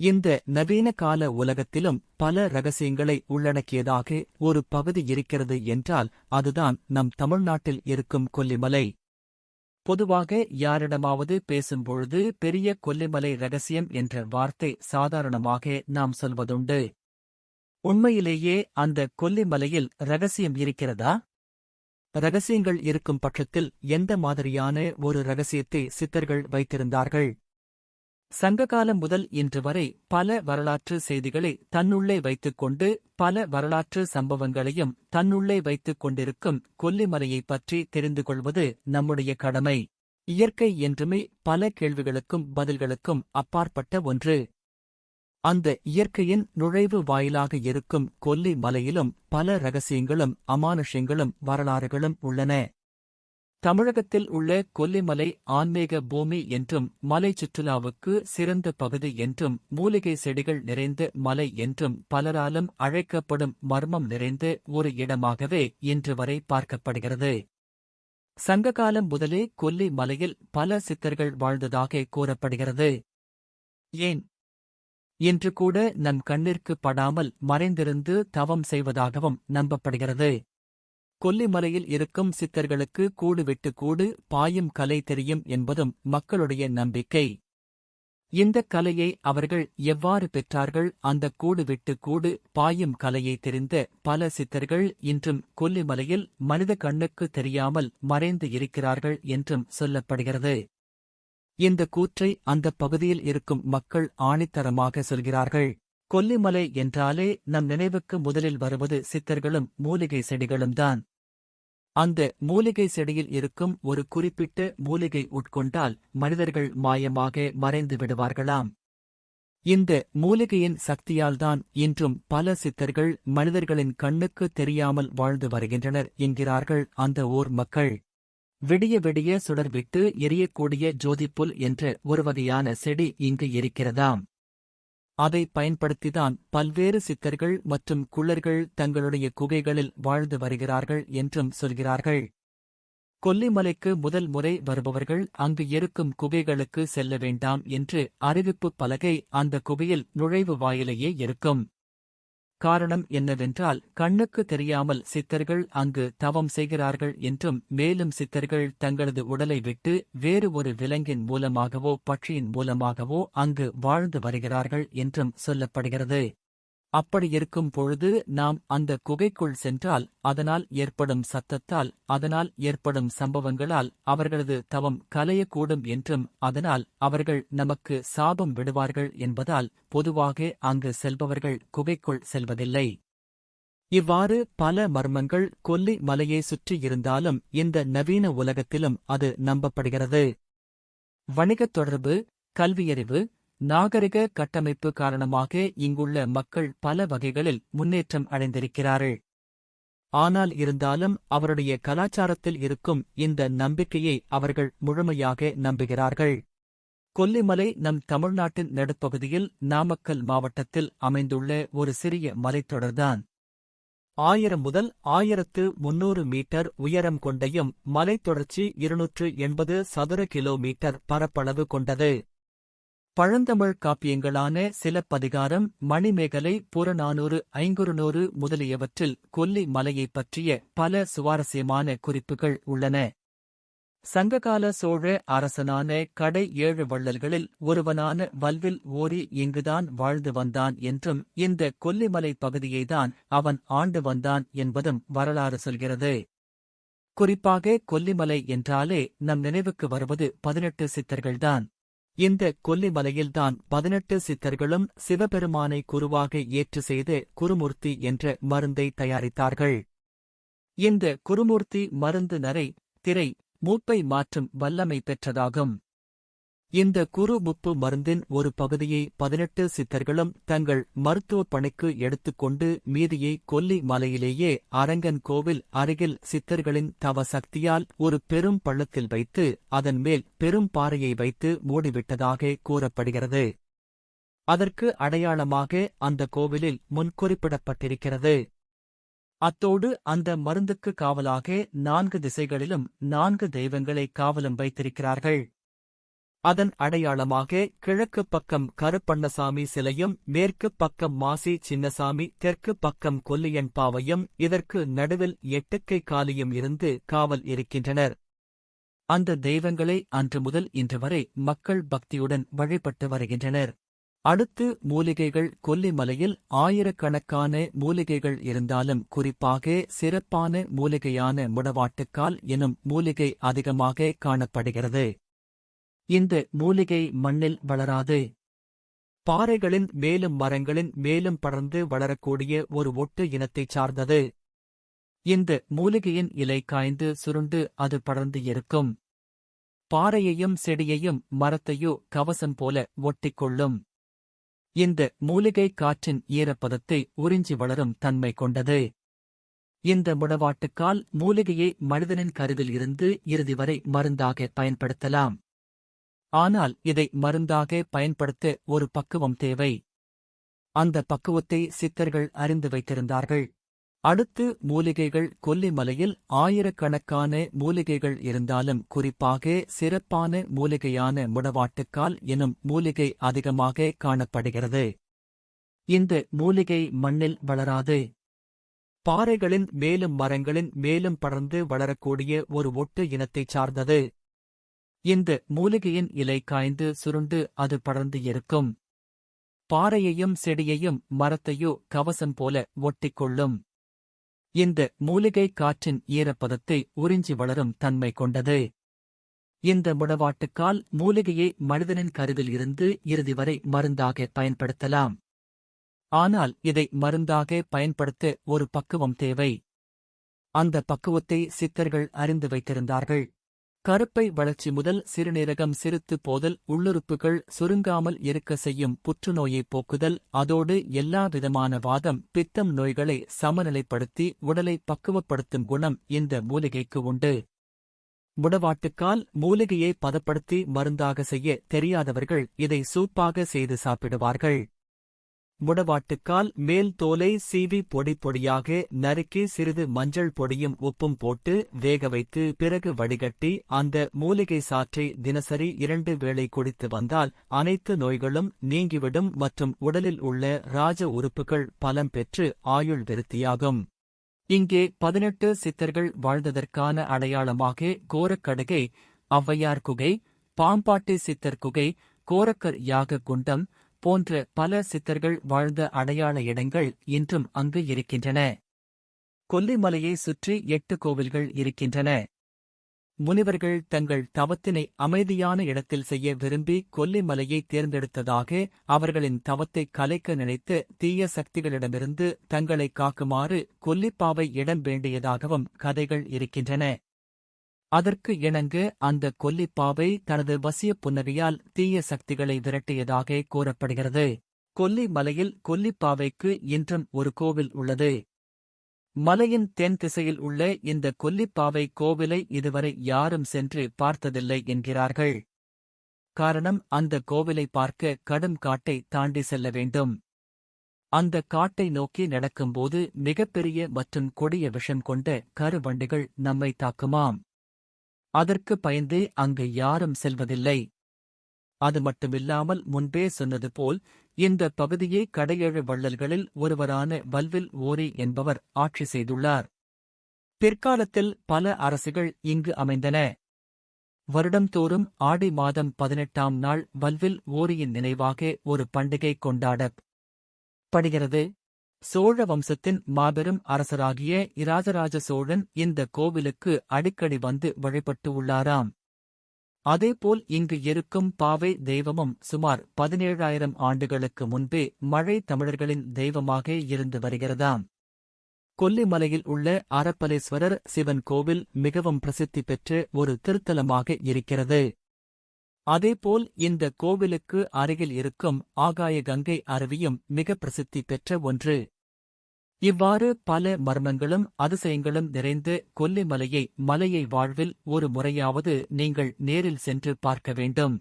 இந்த நவீன கால உலகத்திலும் பல ரகசியங்களை உள்ளடக்கியதாக ஒரு பகுதி இருக்கிறது என்றால் அதுதான் நம் தமிழ்நாட்டில் இருக்கும் கொல்லிமலை. பொதுவாக யாரிடமாவது பேசும்பொழுது பெரிய கொல்லிமலை ரகசியம் என்ற வார்த்தை சாதாரணமாக நாம் சொல்வதுண்டு. உண்மையிலேயே அந்த கொல்லிமலையில் ரகசியம் இருக்கிறதா? ரகசியங்கள் இருக்கும் பட்சத்தில் எந்த மாதிரியான ஒரு ரகசியத்தை சித்தர்கள் வைத்திருந்தார்கள்? சங்ககாலம் முதல் இன்று வரை பல வரலாற்று செய்திகளை தன்னுள்ளே வைத்துக்கொண்டு பல வரலாற்று சம்பவங்களையும் தன்னுள்ளே வைத்துக் கொண்டிருக்கும் கொல்லிமலையைப் பற்றி தெரிந்து கொள்வது நம்முடைய கடமை. இயற்கை என்றுமே பல கேள்விகளுக்கும் பதில்களுக்கும் அப்பாற்பட்ட ஒன்று. அந்த இயற்கையின் நுழைவு வாயிலாக இருக்கும் கொல்லி மலையிலும் பல ரகசியங்களும் அமானுஷ்யங்களும் வரலாறுகளும் உள்ளன. தமிழகத்தில் உள்ள கொல்லிமலை ஆன்மீக பூமி என்றும் மலை சுற்றுலாவுக்கு சிறந்த பகுதி என்றும் மூலிகை செடிகள் நிறைந்த மலை என்றும் பலராலும் அழைக்கப்படும் மர்மம் நிறைந்த ஒரு இடமாகவே இன்று வரை பார்க்கப்படுகிறது. சங்ககாலம் முதலே கொல்லி மலையில் பல சித்தர்கள் வாழ்ந்ததாக கூறப்படுகிறது. ஏன்? இன்று கூட நம் கண்ணிற்கு படாமல் மறைந்திருந்து தவம் செய்வதாகவும் நம்பப்படுகிறது. கொல்லிமலையில் இருக்கும் சித்தர்களுக்கு கூடு விட்டு கூடு பாயும் கலை தெரியும் என்பதும் மக்களுடைய நம்பிக்கை. இந்த கலையை அவர்கள் எவ்வாறு பெற்றார்கள்? அந்த கூடு விட்டு கூடு பாயும் கலையை தெரிந்த பல சித்தர்கள் இன்றும் கொல்லிமலையில் மனித கண்ணுக்கு தெரியாமல் மறைந்து இருக்கிறார்கள் என்றும் சொல்லப்படுகிறது. இந்த கூற்றை அந்த பகுதியில் இருக்கும் மக்கள் ஆணித்தரமாக சொல்கிறார்கள். கொல்லிமலை என்றாலே நம் நினைவுக்கு முதலில் வருவது சித்தர்களும் மூலிகை செடிகளும் தான். அந்த மூலிகை செடியில் இருக்கும் ஒரு குறிப்பிட்ட மூலிகை உட்கொண்டால் மனிதர்கள் மாயமாக மறைந்து விடுவார்களாம். இந்த மூலிகையின் சக்தியால்தான் இன்றும் பல சித்தர்கள் மனிதர்களின் கண்ணுக்கு தெரியாமல் வாழ்ந்து வருகின்றனர் என்கிறார்கள் அந்த ஊர் மக்கள். விடிய விடிய சுடர்விட்டு எரியக்கூடிய ஜோதிப்புல் என்ற ஒரு வகையான செடி இங்கு இருக்கிறதாம். அதை பயன்படுத்திதான் பல்வேறு சித்தர்கள் மற்றும் குள்ளர்கள் தங்களுடைய குகைகளில் வாழ்ந்து வருகிறார்கள் என்றும் சொல்கிறார்கள். கொல்லிமலைக்கு முதல் முறை வருபவர்கள் அங்கு இருக்கும் குகைகளுக்கு செல்ல வேண்டாம் என்று அறிவிப்பு பலகை அந்த குகையில் நுழைவு வாயிலேயே இருக்கும். காரணம் என்னவென்றால் கண்ணுக்கு தெரியாமல் சித்தர்கள் அங்கு தவம் செய்கிறார்கள் என்றும் மேலும் சித்தர்கள் தங்களது உடலை விட்டு வேறு ஒரு விலங்கின் மூலமாகவோ பட்சியின் மூலமாகவோ அங்கு வாழ்ந்து வருகிறார்கள் என்றும் சொல்லப்படுகிறது. அப்படியிருக்கும் பொழுது நாம் அந்த குகைக்குள் சென்றால் அதனால் ஏற்படும் சத்தத்தால் அதனால் ஏற்படும் சம்பவங்களால் அவர்களது தவம் கலையக்கூடும் என்றும் அதனால் அவர்கள் நமக்கு சாபம் விடுவார்கள் என்பதால் பொதுவாக அங்கு செல்பவர்கள் குகைக்குள் செல்வதில்லை. இவ்வாறு பல மர்மங்கள் கொல்லி மலையை சுற்றியிருந்தாலும் இந்த நவீன உலகத்திலும் அது நம்பப்படுகிறது. வணிகத் தொடர்பு கல்வியறிவு நாகரிக கட்டமைப்பு காரணமாக இங்குள்ள மக்கள் பல வகைகளில் முன்னேற்றம் அடைந்திருக்கிறார்கள். ஆனால் இருந்தாலும் அவருடைய கலாச்சாரத்தில் இருக்கும் இந்த நம்பிக்கையை அவர்கள் முழுமையாக நம்புகிறார்கள். கொல்லிமலை நம் தமிழ்நாட்டின் நடுப்பகுதியில் நாமக்கல் மாவட்டத்தில் அமைந்துள்ள ஒரு சிறிய மலைத்தொடர்தான். ஆயிரம் முதல் ஆயிரத்து முன்னூறு மீட்டர் உயரம் கொண்டையும் மலைத்தொடர்ச்சி இருநூற்று எண்பது சதுர கிலோமீட்டர் பரப்பளவு கொண்டது. பழந்தமிழ் காப்பியங்களான சிலப்பதிகாரம் மணிமேகலை புறநானூறு ஐங்குறுநூறு முதலியவற்றில் கொல்லி மலையைப் பற்றிய பல சுவாரஸ்யமான குறிப்புகள் உள்ளன. சங்ககால சோழ அரசனான கடை ஏழு வள்ளல்களில் ஒருவனான வல்வில் ஓரி இங்குதான் வாழ்ந்து வந்தான் என்றும் இந்த கொல்லிமலை பகுதியைதான் அவன் ஆண்டு வந்தான் என்பதும் வரலாறு சொல்கிறது. குறிப்பாக கொல்லிமலை என்றாலே நம் நினைவுக்கு வருவது பதினெட்டு சித்தர்கள்தான். இந்த கொல்லிமலையில்தான் பதினெட்டு சித்தர்களும் சிவபெருமானை குருவாக ஏற்று செய்து குருமூர்த்தி என்ற மருந்தை தயாரித்தார்கள். இந்த குருமூர்த்தி மருந்து நரை திரை மூப்பை மாற்றும் வல்லமை பெற்றதாகும். இந்த குருமுப்பு மருந்தின் ஒரு பகுதியை பதினெட்டு சித்தர்களும் தங்கள் மருத்துவப் பணிக்கு எடுத்துக்கொண்டு மீதியை கொல்லி மலையிலேயே அரங்கன் கோவில் அருகில் சித்தர்களின் தவ சக்தியால் ஒரு பெரும் பள்ளத்தில் வைத்து அதன் மேல் பெரும் பாறையை வைத்து மூடிவிட்டதாக கூறப்படுகிறது. அதற்கு அடையாளமாக அந்த கோவிலில் முன்குறிப்பிடப்பட்டிருக்கிறது அத்தோடு அந்த மருந்துக்கு காவலாக நான்கு திசைகளிலும் நான்கு தெய்வங்களை காவலும் வைத்திருக்கிறார்கள். அதன் அடையாளமாக கிழக்கு பக்கம் கருப்பண்ணசாமி சிலையும் மேற்கு பக்கம் மாசி சின்னசாமி தெற்கு பக்கம் கொல்லியன் பாவையும் இதற்கு நடுவில் எட்டுக்கை காலியும் இருந்து காவல் இருக்கின்றனர். அந்த தெய்வங்களை அன்று முதல் இன்று வரை மக்கள் பக்தியுடன் வழிபட்டு வருகின்றனர். அடுத்து மூலிகைகள் கொல்லிமலையில் ஆயிரக்கணக்கான மூலிகைகள் இருந்தாலும் குறிப்பாக சிறப்பான மூலிகையான முடவாட்டுக்கால் எனும் மூலிகை அதிகமாக காணப்படுகிறது. இந்த மூலிகை மண்ணில் வளராது. பாறைகளின் மேலும் மரங்களின் மேலும் படர்ந்து வளரக்கூடிய ஒரு ஒட்டு இனத்தைச் சார்ந்தது. இந்த மூலிகையின் இலை காய்ந்து சுருண்டு அது படர்ந்து இருக்கும். பாறையையும் செடியையும் மரத்தையோ கவசம் போல ஒட்டிக்கொள்ளும். இந்த மூலிகை காற்றின் ஈரப்பதத்தை உறிஞ்சி வளரும் தன்மை கொண்டது. இந்த முடவாட்டுக்கால் மூலிகையை மனிதனின் கருவில் இருந்து இறுதி வரை மருந்தாக பயன்படுத்தலாம். ஆனால் இதை மருந்தாக பயன்படுத்த ஒரு பக்குவம் தேவை. அந்த பக்குவத்தை சித்தர்கள் அறிந்து வைத்திருந்தார்கள். அடுத்து மூலிகைகள் கொல்லிமலையில் ஆயிரக்கணக்கான மூலிகைகள் இருந்தாலும் குறிப்பாக சிறப்பான மூலிகையான முடவாட்டுக்கால் எனும் மூலிகை அதிகமாக காணப்படுகிறது. இந்த மூலிகை மண்ணில் வளராது. பாறைகளின் மேலும் மரங்களின் மேலும் படர்ந்து வளரக்கூடிய ஒரு ஒட்டு இனத்தைச் சார்ந்தது. இந்த மூலிகையின் இலை காய்ந்து சுருண்டு அது படர்ந்து இருக்கும். பாறையையும் செடியையும் மரத்தையோ கவசம் போல ஒட்டிக்கொள்ளும். இந்த மூலிகை காற்றின் ஈரப்பதத்தை உறிஞ்சி வளரும் தன்மை கொண்டது. இந்த முடவாட்டுக்கால் மூலிகையை மனிதனின் கருவில் இருந்து இறுதி வரை மருந்தாக பயன்படுத்தலாம். ஆனால் இதை மருந்தாக பயன்படுத்த ஒரு பக்குவம் தேவை. அந்த பக்குவத்தை சித்தர்கள் அறிந்து வைத்திருந்தார்கள். கருப்பை வளர்ச்சி முதல் சிறுநீரகம் சிறுத்து போதல் உள்ளுறுப்புகள் சுருங்காமல் இருக்க செய்யும் புற்றுநோயை போக்குதல் அதோடு எல்லா விதமான வாதம் பித்தம் நோய்களை சமநிலைப்படுத்தி உடலை பக்குவப்படுத்தும் குணம் இந்த மூலிகைக்கு உண்டு. முடவாட்டுக்கால் மூலிகையை பதப்படுத்தி மருந்தாக செய்ய தெரியாதவர்கள் இதை சூப்பாக செய்து சாப்பிடுவார்கள். முடவாட்டுக்கால் மேல் தோலை சீவி பொடி பொடியாக நறுக்கி சிறிது மஞ்சள் பொடியும் உப்பும் போட்டு வேக வைத்து பிறகு வடிகட்டி அந்த மூலிகை சாற்றை தினசரி இரண்டு வேளை குடித்து வந்தால் அனைத்து நோய்களும் நீங்கிவிடும் மற்றும் உடலில் உள்ள ராஜ உறுப்புகள் பலம் பெற்று ஆயுள் விருத்தியாகும். இங்கே பதினெட்டு சித்தர்கள் வாழ்ந்ததற்கான அடையாளமாக கோரக்கடுகை ஔவையார் குகை பாம்பாட்டி சித்தர் குகை கோரக்கர் யாக குண்டம் போன்ற பல சித்தர்கள் வாழ்ந்த அடையாள இடங்கள் இன்றும் அங்கு இருக்கின்றன. கொல்லிமலையை சுற்றி எட்டு கோவில்கள் இருக்கின்றன. முனிவர்கள் தங்கள் தவத்தினை அமைதியான இடத்தில் செய்ய விரும்பி கொல்லிமலையை தேர்ந்தெடுத்ததாக அவர்களின் தவத்தை கலைக்க நினைத்து தீய சக்திகளிடமிருந்து தங்களை காக்குமாறு கொல்லிப்பாவை இடம் வேண்டியதாகவும் கதைகள் இருக்கின்றன. அதற்கு இணங்க அந்த கொல்லிப்பாவை தனது வசிய புன்னகையால் தீய சக்திகளை விரட்டியதாக கூறப்படுகிறது. கொல்லி மலையில் கொல்லிப்பாவைக்கு இன்றும் ஒரு கோவில் உள்ளது. மலையின் தென் திசையில் உள்ள இந்த கொல்லிப்பாவை கோவிலை இதுவரை யாரும் சென்று பார்த்ததில்லை என்கிறார்கள். காரணம் அந்த கோவிலை பார்க்க கடும் காட்டை தாண்டி செல்ல வேண்டும். அந்த காட்டை நோக்கி நடக்கும்போது மிகப்பெரிய மற்றும் கொடிய விஷம் கொண்ட கருவண்டிகள் நம்மை தாக்குமாம். அதற்கு பயந்து அங்கு யாரும் செல்வதில்லை. அது மட்டுமில்லாமல் முன்பே சொன்னது போல் இந்த பகுதியை கடையேழு வள்ளல்களில் ஒருவரான வல்வில் ஓரி என்பவர் ஆட்சி செய்துள்ளார். பிற்காலத்தில் பல அரசுகள் இங்கு அமைந்தன. வருடம்தோறும் ஆடி மாதம் பதினெட்டாம் நாள் வல்வில் ஓரியின் நினைவாக ஒரு பண்டிகை கொண்டாடப்படுகிறது சோழ வம்சத்தின் மாபெரும் அரசராகிய இராஜராஜ சோழன் இந்த கோவிலுக்கு அடிக்கடி வந்து வழிபட்டு உள்ளாராம். அதேபோல் இங்கு இருக்கும் பாவை தெய்வமும் சுமார் பதினேழாயிரம் ஆண்டுகளுக்கு முன்பே மழை தமிழர்களின் தெய்வமாக இருந்து வருகிறதாம். கொல்லிமலையில் உள்ள அரப்பலேஸ்வரர் சிவன் கோவில் மிகவும் பிரசித்தி பெற்ற ஒரு திருத்தலமாக இருக்கிறது. அதேபோல் இந்த கோவிலுக்கு அருகில் இருக்கும் ஆகாய கங்கை அருவியும் மிக பிரசித்தி பெற்ற ஒன்று. இவ்வாறு பல மர்மங்களும் அதிசயங்களும் நிறைந்து கொல்லிமலையை மலையை வாழ்வில் ஒரு முறையாவது நீங்கள் நேரில் சென்று பார்க்க வேண்டும்.